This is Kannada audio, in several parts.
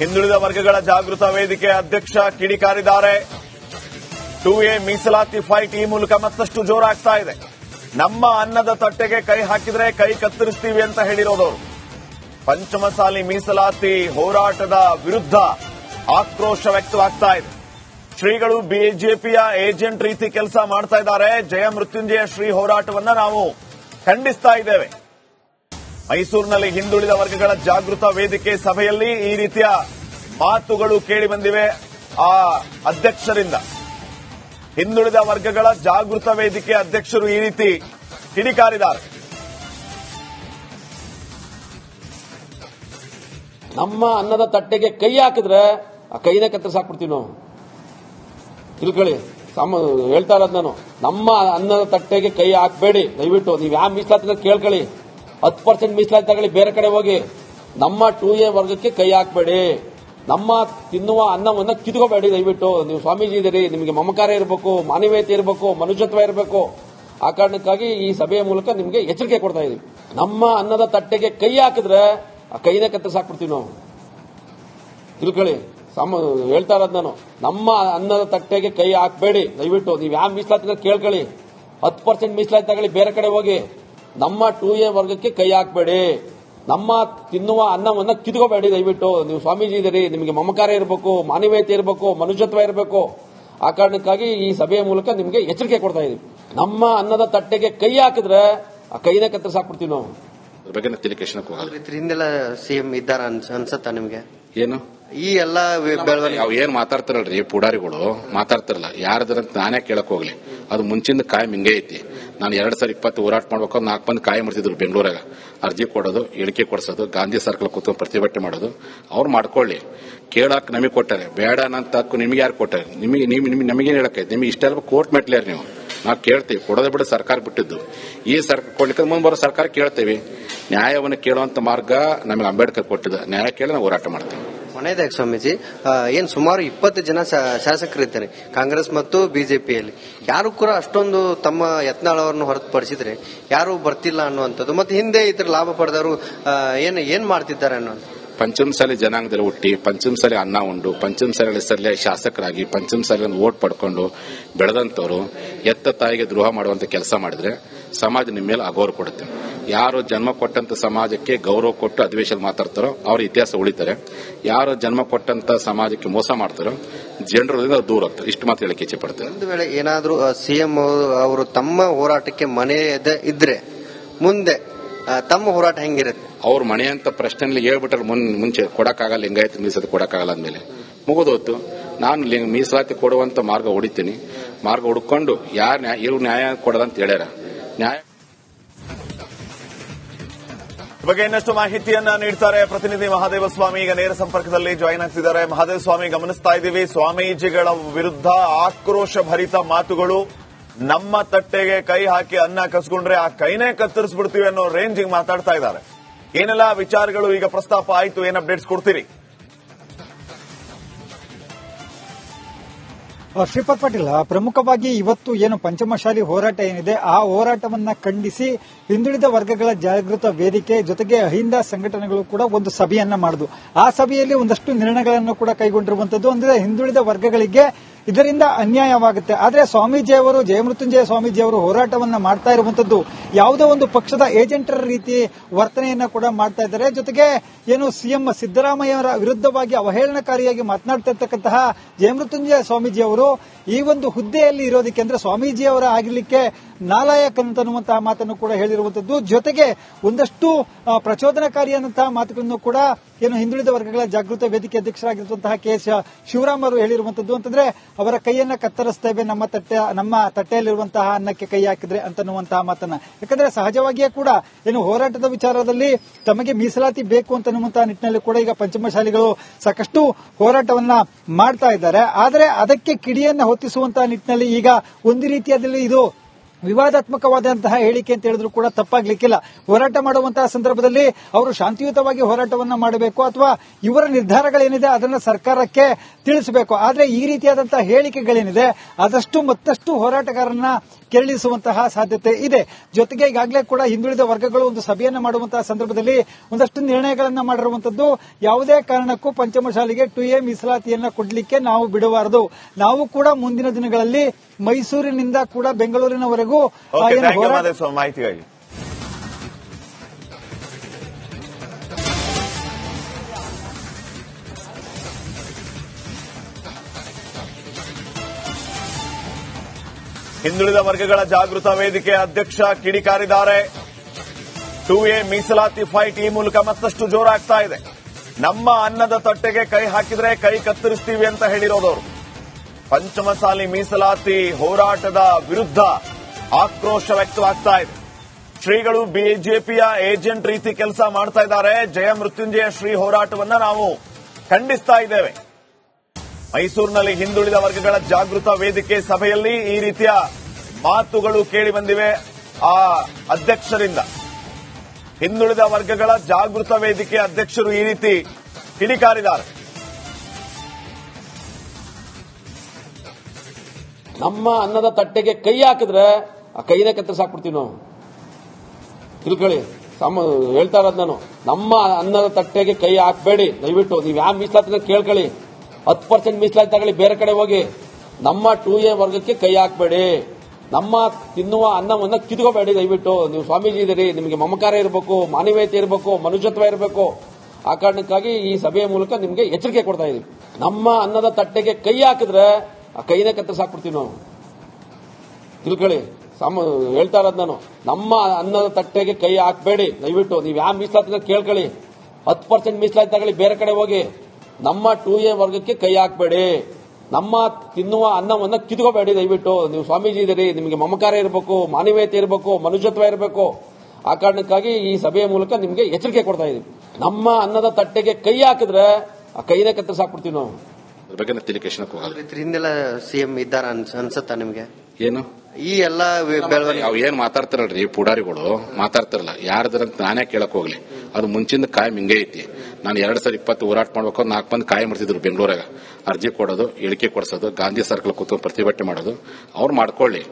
ಹಿಂದುಳಿದ ವರ್ಗಗಳ ಜಾಗೃತ ವೇದಿಕೆ ಅಧ್ಯಕ್ಷ ಕಿಡಿಕಾರಿದ್ದಾರೆ. ಟೂ ಎ ಮೀಸಲಾತಿ ಫೈಟ್ ಈ ಮೂಲಕ ಮತ್ತಷ್ಟು ಜೋರಾಗ್ತಾ ಇದೆ. ನಮ್ಮ ಅನ್ನದ ತಟ್ಟೆಗೆ ಕೈ ಹಾಕಿದ್ರೆ ಕೈ ಕತ್ತರಿಸ್ತೀವಿ ಅಂತ ಹೇಳಿರೋದವರು. ಪಂಚಮಸಾಲಿ ಮೀಸಲಾತಿ ಹೋರಾಟದ ವಿರುದ್ಧ ಆಕ್ರೋಶ ವ್ಯಕ್ತವಾಗ್ತಾ ಇದೆ. ಶ್ರೀಗಳು ಬಿಜೆಪಿಯ ಏಜೆಂಟ್ ರೀತಿ ಕೆಲಸ ಮಾಡ್ತಾ ಇದ್ದಾರೆ. ಜಯ ಮೃತ್ಯುಂಜಯ ಶ್ರೀ ಹೋರಾಟವನ್ನ ನಾವು ಖಂಡಿಸ್ತಾ ಇದ್ದೇವೆ. ಮೈಸೂರಿನಲ್ಲಿ ಹಿಂದುಳಿದ ವರ್ಗಗಳ ಜಾಗೃತ ವೇದಿಕೆ ಸಭೆಯಲ್ಲಿ ಈ ರೀತಿಯ ಮಾತುಗಳು ಕೇಳಿ ಬಂದಿವೆ ಆ ಅಧ್ಯಕ್ಷರಿಂದ. ಹಿಂದುಳಿದ ವರ್ಗಗಳ ಜಾಗೃತ ವೇದಿಕೆ ಅಧ್ಯಕ್ಷರು ಈ ರೀತಿ ಕಿಡಿಕಾರಿದ್ದಾರೆ. ನಮ್ಮ ಅನ್ನದ ತಟ್ಟೆಗೆ ಕೈ ಹಾಕಿದ್ರೆ ಆ ಕೈನೇ ಕತ್ತರಿಸಾಕ್ಬಿಡ್ತೀವಿ ನಾವು. ತಿಳ್ಕೊಳ್ಳಿ. ಹೇಳ್ತಾ ಇರೋದು ನಾನು. ನಮ್ಮ ಅನ್ನದ ತಟ್ಟೆಗೆ ಕೈ ಹಾಕಬೇಡಿ. ದಯವಿಟ್ಟು ನೀವು ಯಾವ ಮೀಸಲಾತಿ ಕೇಳ್ಕೊಳ್ಳಿ. ಹತ್ತು ಪರ್ಸೆಂಟ್ ಮೀಸಲಾತಿ ತಗೊಳ್ಳಿ, ಬೇರೆ ಕಡೆ ಹೋಗಿ. ನಮ್ಮ ಟೂ ಎ ವರ್ಗಕ್ಕೆ ಕೈ ಹಾಕಬೇಡಿ. ನಮ್ಮ ತಿನ್ನುವ ಅನ್ನವನ್ನ ಕಿತ್ಕೋಬೇಡಿ ದಯವಿಟ್ಟು. ನೀವು ಸ್ವಾಮೀಜಿ ಇದ್ದೀರಿ, ನಿಮಗೆ ಮಮಕಾರ ಇರಬೇಕು, ಮಾನವೀಯತೆ ಇರಬೇಕು, ಮನುಷ್ಯತ್ವ ಇರಬೇಕು. ಆ ಕಾರಣಕ್ಕಾಗಿ ಈ ಸಭೆಯ ಮೂಲಕ ನಿಮಗೆ ಎಚ್ಚರಿಕೆ ಕೊಡ್ತಾ ಇದೀವಿ ನಮ್ಮ ಅನ್ನದ ತಟ್ಟೆಗೆ ಕೈ ಹಾಕಿದ್ರೆ ಆ ಕೈನೇ ಕತ್ತರಿಸಾಕ್ಬಿಡ್ತೀವಿ ನಾವು. ತಿಳ್ಕೊಳ್ಳಿ. ಸಮ, ಹೇಳ್ತಾ ಇರೋದು ನಾನು. ನಮ್ಮ ಅನ್ನದ ತಟ್ಟೆಗೆ ಕೈ ಹಾಕಬೇಡಿ. ದಯವಿಟ್ಟು. ನೀವು ಯಾವ ಮೀಸಲಾತಿ ಕೇಳ್ಕೊಳ್ಳಿ. ಹತ್ತು ಪರ್ಸೆಂಟ್ ಮೀಸಲಾತಿ ತಗೊಳ್ಳಿ, ಬೇರೆ ಕಡೆ ಹೋಗಿ. ನಮ್ಮ ಟೂ ಎ ವರ್ಗಕ್ಕೆ ಕೈ ಹಾಕಬೇಡಿ. ನಮ್ಮ ತಿನ್ನುವ ಅನ್ನವನ್ನ ಕಿತ್ಕೋಬೇಡಿ ದಯವಿಟ್ಟು. ನೀವು ಸ್ವಾಮೀಜಿ ಇದ್ದೀರಿ ನಿಮಗೆ ಮಮಕಾರ ಇರಬೇಕು ಮಾನವೀಯತೆ ಇರಬೇಕು ಮನುಷ್ಯತ್ವ ಇರಬೇಕು. ಆ ಕಾರಣಕ್ಕಾಗಿ ಈ ಸಭೆಯ ಮೂಲಕ ನಿಮಗೆ ಎಚ್ಚರಿಕೆ ಕೊಡ್ತಾ ಇದೀವಿ. ನಮ್ಮ ಅನ್ನದ ತಟ್ಟೆಗೆ ಕೈ ಹಾಕಿದ್ರೆ ಆ ಕೈನ ಕತ್ತರಿಸಾಕ್ಬಿಡ್ತೀವಿ ನಾವು. ಬಗ್ಗೆ ಇದ್ರ ಸಿಎಂ ಇದ್ದಾರ ಅನ್ಸ- ಅನ್ಸತ್ತಾ ನಿಮ್ಗೆ? ಏನು? ಈ ಎಲ್ಲ ಬೆಳವಣಿಗೆ. ಅವ್ ಏನ್ ಮಾತಾಡ್ತಾರಲ್ರಿ ಪುಡಾರಿಗಳು? ಮಾತಾಡ್ತಾರಲ್ಲ ಯಾರದ್ರಂತ ನಾನೇ ಕೇಳಕ್ ಹೋಗ್ಲಿ ಅದು ಮುಂಚಿಂದ ಕಾಯಂ ಹಿಂಗೆ ಐತಿ. ನಾನು ಎರಡ್ ಸಾವಿರ ಇಪ್ಪತ್ತು ಹೋರಾಟ ಮಾಡ್ಬೇಕು ನಾಲ್ಕು ಮಂದಿ ಕಾಯಿ ಮಾಡ್ತಿದ್ರು ಬೆಂಗಳೂರಾಗ. ಅರ್ಜಿ ಕೊಡೋದು ಇಳಿಕೆ ಕೊಡಿಸೋದು ಗಾಂಧಿ ಸರ್ಕಲ್ ಕೂತ್ಕೊಂಡು ಪ್ರತಿಭಟನೆ ಮಾಡೋದು ಅವ್ರು ಮಾಡ್ಕೊಳ್ಳಿ. ಕೇಳಕ್ ನಮಗೆ ಕೊಟ್ಟಾರೆ. ಬೇಡ ಅನ್ನಂತ ನಿಮ್ಗೆ ನಿಮಗೆ ಯಾರು ಕೊಟ್ಟಾರೆ? ನಿಮಗೆ ನಿಮ್ ನಿಮ್ಗೆ ನಮಗೇನು ಹೇಳಕ್ಕೆ ನಿಮಗೆ ಇಷ್ಟ ಕೋರ್ಟ್ ಮೆಟ್ಲೇರಿ ನೀವು. ನಾವು ಕೇಳ್ತೀವಿ, ಕೊಡೋದೇ ಬಿಡ ಸರ್ಕಾರ ಬಿಟ್ಟಿದ್ದು. ಈ ಸರ್ಕಾರ ಕೊಡ್ಲಿಕ್ಕೆ ಮುಂದೆ ಬರೋ ಸರ್ಕಾರ ಕೇಳ್ತೇವೆ. ನ್ಯಾಯವನ್ನು ಕೇಳುವಂತ ಮಾರ್ಗ ನಮಗೆ ಅಂಬೇಡ್ಕರ್ ಕೊಟ್ಟಿದ್ದ. ನ್ಯಾಯ ಕೇಳಿ ನಾವು ಹೋರಾಟ ಮಾಡ್ತೇವೆ. ಕೊನೆಯದಾಗಿ ಸ್ವಾಮೀಜಿ ಏನ್ ಸುಮಾರು ಇಪ್ಪತ್ತು ಜನ ಶಾಸಕರು ಇದ್ದಾರೆ ಕಾಂಗ್ರೆಸ್ ಮತ್ತು ಬಿಜೆಪಿಯಲ್ಲಿ. ಯಾರು ಕೂಡ ಅಷ್ಟೊಂದು ತಮ್ಮ ಯತ್ನಾಳ್ ಅವರನ್ನು ಹೊರತುಪಡಿಸಿದ್ರೆ ಯಾರು ಬರ್ತಿಲ್ಲ ಅನ್ನುವಂಥದ್ದು, ಮತ್ತೆ ಹಿಂದೆ ಇದ್ರ ಲಾಭ ಪಡೆದವರು ಏನ್ ಏನ್ ಮಾಡ್ತಿದ್ದಾರೆ ಅನ್ನೋದು ಪಂಚಮಸಾಲಿ ಜನಾಂಗದಲ್ಲಿ ಹುಟ್ಟಿ, ಪಂಚಮಸಾಲಿ ಅನ್ನ ಉಂಡು ಪಂಚಮ ಪಂಚಮಸಾಲಿ ಹೆಸರಲ್ಲೇ ಶಾಸಕರಾಗಿ ಪಂಚಮ ಪಂಚಮಸಾಲಿ ಓಟ್ ಪಡ್ಕೊಂಡು ಬೆಳೆದಂತವರು ಎತ್ತ ತಾಯಿಗೆ ದ್ರೋಹ ಮಾಡುವಂತ ಕೆಲಸ ಮಾಡಿದ್ರೆ ಸಮಾಜ ನಿಮ್ಮ ಮೇಲೆ ಅಗೌರವ ಕೊಡುತ್ತೆ. ಯಾರು ಜನ್ಮ ಕೊಟ್ಟಂತ ಸಮಾಜಕ್ಕೆ ಗೌರವ ಕೊಟ್ಟು ಅಧಿವೇಶನ ಮಾತಾಡ್ತಾರೋ ಅವ್ರ ಇತಿಹಾಸ ಉಳಿತಾರೆ. ಯಾರು ಜನ್ಮ ಕೊಟ್ಟಂತ ಸಮಾಜಕ್ಕೆ ಮೋಸ ಮಾಡ್ತಾರೋ ಜನರಿಂದ ದೂರ ಆಗ್ತಾರೆ. ಇಷ್ಟು ಮಾತು ಹೇಳಕ್ಕೆ ಇಚ್ಛೆ ಪಡ್ತಾರೆ ಒಂದು ವೇಳೆ ಏನಾದರೂ ಸಿಎಂ ಅವರು ತಮ್ಮ ಹೋರಾಟಕ್ಕೆ ಮನೆಯದೇ ಇದೆ- ಇದ್ರೆ, ಮುಂದೆ ತಮ್ಮ ಹೋರಾಟ ಹೆಂಗಿರುತ್ತೆ? ಅವ್ರ ಮನೆ ಅಂತ ಪ್ರಶ್ನೆ ಹೇಳ್ಬಿಟ್ರೆ ಮುನ್ ಮುಂಚೆ ಕೊಡಕ್ಕಾಗಲ್ಲ ಲಿಂಗಾಯತ ಮೀಸಲಾತಿ ಕೊಡಕ್ಕಾಗಲ್ಲ ಅಂದ್ಮೇಲೆ. ಮುಗಿದೋತು ನಾನು ಲಿಂಗ- ಮೀಸಲಾತಿ ಕೊಡುವಂತ ಮಾರ್ಗ ಹುಡಿತೀನಿ. ಮಾರ್ಗ ಹುಡ್ಕೊಂಡು ಯಾರು ನ್ಯಾಯ ಇವ್ರು ನ್ಯಾಯ ಕೊಡದಂತ ಹೇಳ್ಯಾರ. ನ್ಯಾಯ ಬಗ್ಗೆ ಇನ್ನಷ್ಟು ಮಾಹಿತಿಯನ್ನ ನೀಡ್ತಾರೆ ಪ್ರತಿನಿಧಿ ಮಹಾದೇವ ಸ್ವಾಮಿ. ಈಗ ನೇರ ಸಂಪರ್ಕದಲ್ಲಿ ಜಾಯಿನ್ ಆಗ್ತಿದ್ದಾರೆ. ಮಹಾದೇವ ಸ್ವಾಮಿ ಗಮನಿಸ್ತಾ ಇದ್ದೀವಿ. ಸ್ವಾಮೀಜಿಗಳ ವಿರುದ್ಧ ಆಕ್ರೋಶ ಭರಿತ ಮಾತುಗಳು. ನಮ್ಮ ತಟ್ಟೆಗೆ ಕೈ ಹಾಕಿ ಅನ್ನ ಕಸ್ಕೊಂಡ್ರೆ ಆ ಕೈನೇ ಕತ್ತರಿಸ್ಬಿಡ್ತೀವಿ ಅನ್ನೋ ರೇಂಜಿಗೆ ಮಾತಾಡ್ತಾ ಇದ್ದಾರೆ. ಏನೆಲ್ಲ ವಿಚಾರಗಳು ಈಗ ಪ್ರಸ್ತಾಪ ಆಯ್ತು ಏನ್ ಅಪ್ಡೇಟ್ಸ್ ಕೊಡ್ತೀರಿ? ಆ, ಶ್ರೀಪಾದ್ ಪಾಟೀಲ್ ಪ್ರಮುಖವಾಗಿ ಇವತ್ತು ಏನು ಪಂಚಮಶಾಲಿ ಹೋರಾಟ ಏನಿದೆ ಆ ಹೋರಾಟವನ್ನ ಖಂಡಿಸಿ ಹಿಂದುಳಿದ ವರ್ಗಗಳ ಜಾಗೃತ ವೇದಿಕೆ ಜೊತೆಗೆ ಅಹಿಂದ ಸಂಘಟನೆಗಳು ಕೂಡ ಒಂದು ಸಭೆಯನ್ನ ಮಾಡುದು. ಆ ಸಭೆಯಲ್ಲಿ ಒಂದಷ್ಟು ನಿರ್ಣಯಗಳನ್ನು ಕೂಡ ಕೈಗೊಂಡಿರುವಂತದ್ದು ಅಂದ್ರೆ ಹಿಂದುಳಿದ ವರ್ಗಗಳಿಗೆ ಇದರಿಂದ ಅನ್ಯಾಯವಾಗುತ್ತೆ. ಆದರೆ ಸ್ವಾಮೀಜಿ ಅವರು ಜಯಮೃತ್ಯುಂಜಯ ಸ್ವಾಮೀಜಿ ಅವರು ಹೋರಾಟವನ್ನ ಮಾಡ್ತಾ ಇರುವಂತದ್ದು ಯಾವುದೋ ಒಂದು ಪಕ್ಷದ ಏಜೆಂಟರ ರೀತಿ ವರ್ತನೆಯನ್ನ ಕೂಡ ಮಾಡ್ತಾ ಇದ್ದಾರೆ. ಜೊತೆಗೆ ಏನು ಸಿಎಂ ಸಿದ್ದರಾಮಯ್ಯ ಅವರ ವಿರುದ್ಧವಾಗಿ ಅವಹೇಳನಕಾರಿಯಾಗಿ ಮಾತನಾಡ್ತಾ ಇರ್ತಕ್ಕಂತಹ ಜಯಮೃತ್ಯುಂಜಯ ಸ್ವಾಮೀಜಿ ಅವರು ಈ ಒಂದು ಹುದ್ದೆಯಲ್ಲಿ ಇರೋದಕ್ಕೆ ಅಂದ್ರೆ ಸ್ವಾಮೀಜಿ ಅವರ ಆಗಿರ್ಲಿಕ್ಕೆ ನಾಲಾಯಕ್ ಅಂತನ್ನುವಂತಹ ಮಾತನ್ನು ಕೂಡ ಹೇಳಿರುವಂತದ್ದು. ಜೊತೆಗೆ ಒಂದಷ್ಟು ಪ್ರಚೋದನಕಾರಿಯಾದಂತಹ ಮಾತುಗಳನ್ನು ಕೂಡ ಏನು ಹಿಂದುಳಿದ ವರ್ಗಗಳ ಜಾಗೃತ ವೇದಿಕೆ ಅಧ್ಯಕ್ಷರಾಗಿರುವಂತಹ ಕೆ ಎಸ್ ಶಿವರಾಮ್ ಅವರು ಹೇಳಿರುವಂತದ್ದು ಅಂತಂದ್ರೆ ಅವರ ಕೈಯನ್ನ ಕತ್ತರಿಸ್ತೇವೆ, ನಮ್ಮ ತಟ್ಟೆ, ನಮ್ಮ ತಟ್ಟೆಯಲ್ಲಿರುವಂತಹ ಅನ್ನಕ್ಕೆ ಕೈ ಹಾಕಿದ್ರೆ ಅಂತನ್ನುವಂತಹ ಮಾತನ್ನ. ಯಾಕಂದ್ರೆ ಸಹಜವಾಗಿಯೇ ಕೂಡ ಏನು ಹೋರಾಟದ ವಿಚಾರದಲ್ಲಿ ತಮಗೆ ಮೀಸಲಾತಿ ಬೇಕು ಅಂತನ್ನುವಂತಹ ನಿಟ್ಟಿನಲ್ಲಿ ಕೂಡ ಈಗ ಪಂಚಮಶಾಲಿಗಳು ಸಾಕಷ್ಟು ಹೋರಾಟವನ್ನ ಮಾಡ್ತಾ ಇದ್ದಾರೆ. ಆದರೆ ಅದಕ್ಕೆ ಕಿಡಿಯನ್ನ ಹೊತ್ತಿಸುವಂತಹ ನಿಟ್ಟಿನಲ್ಲಿ ಈಗ ಒಂದು ರೀತಿಯಾದಲ್ಲಿ ಇದು ವಿವಾದಾತ್ಮಕವಾದಂತಹ ಹೇಳಿಕೆ ಅಂತ ಹೇಳಿದ್ರು ಕೂಡ ತಪ್ಪಾಗ್ಲಿಕ್ಕಿಲ್ಲ. ಹೋರಾಟ ಮಾಡುವಂತಹ ಸಂದರ್ಭದಲ್ಲಿ ಅವರು ಶಾಂತಿಯುತವಾಗಿ ಹೋರಾಟವನ್ನು ಮಾಡಬೇಕು ಅಥವಾ ಇವರ ನಿರ್ಧಾರಗಳೇನಿದೆ ಅದನ್ನ ಸರ್ಕಾರಕ್ಕೆ ತಿಳಿಸಬೇಕು. ಆದರೆ ಈ ರೀತಿಯಾದಂತಹ ಹೇಳಿಕೆಗಳೇನಿದೆ, ಆದಷ್ಟು ಮತ್ತಷ್ಟು ಹೋರಾಟಗಾರರನ್ನ ಕೆರಳಿಸುವಂತಹ ಸಾಧ್ಯತೆ ಇದೆ. ಜೊತೆಗೆ ಈಗಾಗಲೇ ಕೂಡ ಹಿಂದುಳಿದ ವರ್ಗಗಳು ಒಂದು ಸಭೆಯನ್ನು ಮಾಡುವಂತಹ ಸಂದರ್ಭದಲ್ಲಿ ಒಂದಷ್ಟು ನಿರ್ಣಯಗಳನ್ನು ಮಾಡಿರುವಂತದ್ದು ಯಾವುದೇ ಕಾರಣಕ್ಕೂ ಪಂಚಮಶಾಲಿಗೆ ಟು ಎ ಮೀಸಲಾತಿಯನ್ನ ಕೊಡಲಿಕ್ಕೆ ನಾವು ಬಿಡಬಾರದು. ನಾವು ಕೂಡ ಮುಂದಿನ ದಿನಗಳಲ್ಲಿ ಮೈಸೂರಿನಿಂದ ಕೂಡ ಬೆಂಗಳೂರಿನವರೆಗೂ ಮಹದೇವ್ ಮಾಹಿತಿಗಾಗಿ ಹಿಂದುಳಿದ ವರ್ಗಗಳ ಜಾಗೃತ ವೇದಿಕೆ ಅಧ್ಯಕ್ಷ ಕಿಡಿಕಾರಿದ್ದಾರೆ ಟು ಎ ಮೀಸಲಾತಿ ಫೈಟ್ ಈ ಮೂಲಕ ಮತ್ತಷ್ಟು ಜೋರಾಗ್ತಾ ಇದೆ. ನಮ್ಮ ಅನ್ನದ ತಟ್ಟೆಗೆ ಕೈ ಹಾಕಿದ್ರೆ ಕೈ ಕತ್ತರಿಸ್ತೀವಿ ಅಂತ ಹೇಳಿರೋದವರು. ಪಂಚಮಸಾಲಿ ಮೀಸಲಾತಿ ಹೋರಾಟದ ವಿರುದ್ಧ ಆಕ್ರೋಶ ವ್ಯಕ್ತವಾಗ್ತಾ ಇದೆ. ಶ್ರೀಗಳು ಬಿಜೆಪಿಯ ಏಜೆಂಟ್ ರೀತಿ ಕೆಲಸ ಮಾಡ್ತಾ ಇದ್ದಾರೆ. ಜಯ ಮೃತ್ಯುಂಜಯ ಶ್ರೀ ಹೋರಾಟವನ್ನ ನಾವು ಖಂಡಿಸ್ತಾ ಇದ್ದೇವೆ. ಮೈಸೂರಿನಲ್ಲಿ ಹಿಂದುಳಿದ ವರ್ಗಗಳ ಜಾಗೃತ ವೇದಿಕೆ ಸಭೆಯಲ್ಲಿ ಈ ರೀತಿಯ ಮಾತುಗಳು ಕೇಳಿ ಬಂದಿವೆ ಆ ಅಧ್ಯಕ್ಷರಿಂದ. ಹಿಂದುಳಿದ ವರ್ಗಗಳ ಜಾಗೃತ ವೇದಿಕೆ ಅಧ್ಯಕ್ಷರು ಈ ರೀತಿ ಕಿಡಿಕಾರಿದ್ದಾರೆ. ನಮ್ಮ ಅನ್ನದ ತಟ್ಟೆಗೆ ಕೈ ಹಾಕಿದ್ರೆ ಆ ಕೈನೇ ಕತ್ತರಿಸಾಕ್ಬಿಡ್ತೀವಿ ನಾವು. ತಿಳ್ಕೊಳ್ಳಿ ಸಮ, ಹೇಳ್ತಾ ಇರೋದು ನಾನು. ನಮ್ಮ ಅನ್ನದ ತಟ್ಟೆಗೆ ಕೈ ಹಾಕಬೇಡಿ. ದಯವಿಟ್ಟು, ನೀವು ಯಾವ ಮೀಸಲಾತಿ ಕೇಳ್ಕೊಳ್ಳಿ. ಹತ್ತು ಪರ್ಸೆಂಟ್ ಮೀಸಲಾತಿ ತಗೊಳ್ಳಿ, ಬೇರೆ ಕಡೆ ಹೋಗಿ. ನಮ್ಮ ಟೂ ಎ ವರ್ಗಕ್ಕೆ ಕೈ ಹಾಕಬೇಡಿ. ನಮ್ಮ ತಿನ್ನುವ ಅನ್ನವನ್ನ ಕಿತ್ಕೋಬೇಡಿ, ದಯವಿಟ್ಟು. ನೀವು ಸ್ವಾಮೀಜಿ ಇದೀರಿ, ನಿಮಗೆ ಮಮಕಾರ ಇರಬೇಕು, ಮಾನವೀಯತೆ ಇರಬೇಕು, ಮನುಷ್ಯತ್ವ ಇರಬೇಕು. ಆ ಕಾರಣಕ್ಕಾಗಿ ಈ ಸಭೆಯ ಮೂಲಕ ನಿಮಗೆ ಎಚ್ಚರಿಕೆ ಕೊಡ್ತಾ ಇದೀವಿ ನಮ್ಮ ಅನ್ನದ ತಟ್ಟೆಗೆ ಕೈ ಹಾಕಿದ್ರೆ ಆ ಕೈನೇ ಕತ್ತರಿಸಾಕ್ಬಿಡ್ತೀವಿ ನಾವು. ತಿಳ್ಕೊಳ್ಳಿ ಸಮ ಹೇಳ್ತಾ ಇರೋದು ನಾನು. ನಮ್ಮ ಅನ್ನದ ತಟ್ಟೆಗೆ ಕೈ ಹಾಕಬೇಡಿ. ದಯವಿಟ್ಟು ನೀವು ಯಾವ ಮೀಸಲಾತಿ ಕೇಳ್ಕೊಳ್ಳಿ. ಹತ್ತು ಪರ್ಸೆಂಟ್ ಮೀಸಲಾತಿ ತಗೊಳ್ಳಿ ಬೇರೆ ಕಡೆ ಹೋಗಿ. ನಮ್ಮ ಟೂ ಎ ವರ್ಗಕ್ಕೆ ಕೈ ಹಾಕಬೇಡಿ. ನಮ್ಮ ತಿನ್ನುವ ಅನ್ನವನ್ನ ಕಿತ್ಕೋಬೇಡಿ ದಯವಿಟ್ಟು. ನೀವು ಸ್ವಾಮೀಜಿ ಇದೀರಿ ನಿಮಗೆ ಮಮಕಾರ ಇರಬೇಕು ಮಾನವೀಯತೆ ಇರಬೇಕು ಮನುಷ್ಯತ್ವ ಇರಬೇಕು. ಆ ಕಾರಣಕ್ಕಾಗಿ ಈ ಸಭೆಯ ಮೂಲಕ ನಿಮಗೆ ಎಚ್ಚರಿಕೆ ಕೊಡ್ತಾ ಇದೀವಿ ನಮ್ಮ ಅನ್ನದ ತಟ್ಟೆಗೆ ಕೈ ಹಾಕಿದ್ರೆ ಆ ಕೈನೇ ಕತ್ತರಿಸಾಕ್ಬಿಡ್ತೀವಿ ನಾವು. ಬಗ್ಗೆ ಹಿಂದೆಲ್ಲ ಸಿಎಂ ಇದ್ದಾರ ಅನ್ಸ ನಿಮಗೆ ನಿಮ್ಗೆ? ಏನು? ಈ ಎಲ್ಲ ಅವ್ ಏನ್ ಮಾತಾಡ್ತಾರಲ್ರಿ? ಪುಡಾರಿಗಳು ಮಾತಾಡ್ತಾರಲ್ಲ. ಯಾರ್ದ್ರಂತ ನಾನೇ ಕೇಳಕ್ ಹೋಗ್ಲಿ ಅದು ಮುಂಚಿಂದ ಕಾಯಂ ಹಿಂಗೆ ಐತಿ. ನಾನು ಎರಡ್ ಸಾವಿರ ಇಪ್ಪತ್ತು ಹೋರಾಟ ಮಾಡ್ಬೇಕು ನಾಲ್ಕು ಮಂದಿ ಕಾಯಂ ಮಾಡ್ತಿದ್ರು ಬೆಂಗಳೂರಾಗ. ಅರ್ಜಿ ಕೊಡೋದು ಇಳಿಕೆ ಕೊಡ್ಸೋದು ಗಾಂಧಿ ಸರ್ಕಲ್ ಕೂತ್ಕೊಂಡು ಪ್ರತಿಭಟನೆ ಮಾಡೋದು. ಅವ್ರು ಮಾಡ್ಕೊಳ್ಳಿ.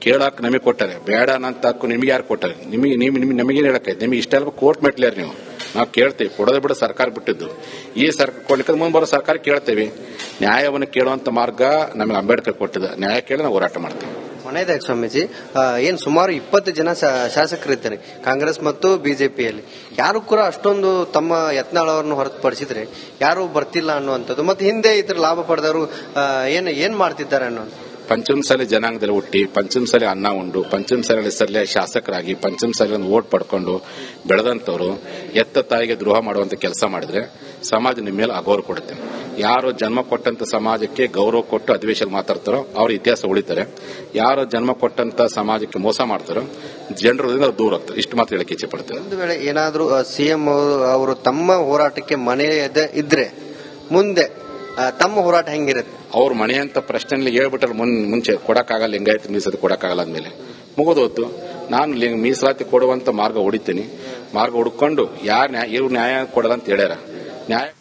ಕೇಳಕ್ ನಮಗೆ ಕೊಟ್ಟಾರೆ. ಬೇಡ ಅಂತ ನಿಮ್ಗೆ ಯಾರು ಕೊಟ್ಟಾರೆ? ನಿಮಗೆ ನಿಮ್ ನಿಮ್ಗೆ ನಮಗೇನು ಹೇಳಕ್ಕೆ ನಿಮಗೆ ಇಷ್ಟ ಕೋರ್ಟ್ ಮೆಟ್ಲಿಯಾರ ನೀವು? ನಾವು ಕೇಳ್ತೇವೆ, ಕೊಡೋದೇ ಬಿಡ ಸರ್ಕಾರ ಬಿಟ್ಟಿದ್ದು. ಈ ಸರ್ಕಾರ ಕೊಡ್ಲಿಕ್ಕೆ ಮುಂದೆ ಬರೋ ಸರ್ಕಾರ ಕೇಳ್ತೇವೆ. ನ್ಯಾಯವನ್ನು ಕೇಳುವಂತ ಮಾರ್ಗ ನಮಗೆ ಅಂಬೇಡ್ಕರ್ ಕೊಟ್ಟಿದ್ದ ನ್ಯಾಯ ಕೇಳಿ ನಾವು ಹೋರಾಟ ಮಾಡ್ತೇವೆ. ಮನೆಯದಾಗ ಸ್ವಾಮೀಜಿ ಏನು ಸುಮಾರು ಇಪ್ಪತ್ತು ಜನ ಶಾಸಕರಿದ್ದಾರೆ, ಕಾಂಗ್ರೆಸ್ ಮತ್ತು ಬಿಜೆಪಿಯಲ್ಲಿ. ಯಾರು ಕೂಡ ಅಷ್ಟೊಂದು ತಮ್ಮ ಯತ್ನಾಳ್ ಅವರನ್ನು ಹೊರತುಪಡಿಸಿದ್ರೆ ಯಾರು ಬರ್ತಿಲ್ಲ ಅನ್ನುವಂಥದ್ದು, ಮತ್ತೆ ಹಿಂದೆ ಇದ್ರ ಲಾಭ ಪಡೆದವರು ಏನು ಏನ್ ಏನ್ ಮಾಡ್ತಿದ್ದಾರೆ ಅನ್ನೋ ಪಂಚಮಸಾಲಿ ಜನಾಂಗದಲ್ಲಿ ಹುಟ್ಟಿ, ಪಂಚಮಸಾಲಿ ಅನ್ನ ಉಂಡು ಪಂಚಮಸಾಲಿ ಹೆಸರಲ್ಲೇ ಶಾಸಕರಾಗಿ ಪಂಚಮಸಾಲಿ ಒಂದು ಓಟ್ ಪಡ್ಕೊಂಡು ಬೆಳೆದಂತವ್ರು ಎತ್ತ ತಾಯಿಗೆ ದ್ರೋಹ ಮಾಡುವಂತ ಕೆಲಸ ಮಾಡಿದ್ರೆ ಸಮಾಜ ನಿಮ್ಮ ಮೇಲೆ ಅಗೌರವ ಕೊಡುತ್ತೆ. ಯಾರು ಜನ್ಮ ಕೊಟ್ಟಂತ ಸಮಾಜಕ್ಕೆ ಗೌರವ ಕೊಟ್ಟು ಅಧಿವೇಶನ ಮಾತಾಡ್ತಾರೋ ಅವ್ರ ಇತಿಹಾಸ ಉಳಿತಾರೆ. ಯಾರು ಜನ್ಮ ಕೊಟ್ಟಂತ ಸಮಾಜಕ್ಕೆ ಮೋಸ ಮಾಡ್ತಾರೋ ಜನರದಿಂದ ದೂರ ಆಗ್ತಾರೆ ಇಷ್ಟು ಮಾತ್ರ ಹೇಳಕ್ಕೆ ಇಚ್ಛೆ ಪಡ್ತೇನೆ. ಒಂದು ವೇಳೆ ಏನಾದರೂ ಸಿಎಂ ಅವರು ತಮ್ಮ ಹೋರಾಟಕ್ಕೆ ಮನೆ ಇದ್ರೆ, ಮುಂದೆ ತಮ್ಮ ಹೋರಾಟ ಹೆಂಗಿರುತ್ತೆ? ಅವ್ರ ಮನೆ ಅಂತ ಪ್ರಶ್ನೆ ಹೇಳ್ಬಿಟ್ರೆ ಮುನ್, ಮುಂಚೆ ಕೊಡಕ್ಕಾಗಲ್ಲ, ಲಿಂಗಾಯತಿ ಮೀಸಲಾತಿ ಕೊಡಕ್ಕಾಗಲ್ಲ ಅಂದ್ಮೇಲೆ. ಮುಗಿದೋತು ನಾನು ಲಿಂಗ- ಮೀಸಲಾತಿ ಕೊಡುವಂತ ಮಾರ್ಗ ಹುಡಿತೀನಿ. ಮಾರ್ಗ ಹುಡ್ಕೊಂಡು ಯಾರು ನ್ಯಾಯ ಇವ್ರು ನ್ಯಾಯ ಕೊಡಲ್ಲ ಅಂತ ಹೇಳ್ಯಾರ. ನ್ಯಾಯ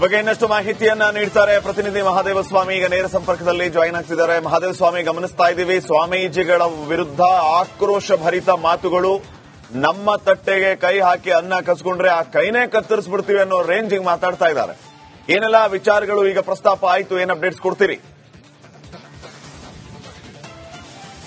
ಬಗ್ಗೆ ಇನ್ನಷ್ಟು ಮಾಹಿತಿಯನ್ನ ನೀಡ್ತಾರೆ ಪ್ರತಿನಿಧಿ ಮಹಾದೇವ ಸ್ವಾಮಿ. ಈಗ ನೇರ ಸಂಪರ್ಕದಲ್ಲಿ ಜಾಯಿನ್ ಆಗ್ತಿದ್ದಾರೆ. ಮಹಾದೇವ ಸ್ವಾಮಿ, ಗಮನಿಸ್ತಾ ಇದ್ದೀವಿ. ಸ್ವಾಮೀಜಿಗಳ ವಿರುದ್ಧ ಆಕ್ರೋಶ ಭರಿತ ಮಾತುಗಳು ನಮ್ಮ ತಟ್ಟೆಗೆ ಕೈ ಹಾಕಿ ಅನ್ನ ಕಸ್ಕೊಂಡ್ರೆ ಆ ಕೈನೇ ಕತ್ತರಿಸ್ಬಿಡ್ತೀವಿ ಅನ್ನೋ ರೇಂಜಿಗೆ ಮಾತಾಡ್ತಾ ಇದ್ದಾರೆ. ಏನೆಲ್ಲ ವಿಚಾರಗಳು ಈಗ ಪ್ರಸ್ತಾಪ ಆಯ್ತು ಏನ್ ಅಪ್ಡೇಟ್ಸ್ ಕೊಡ್ತೀರಿ?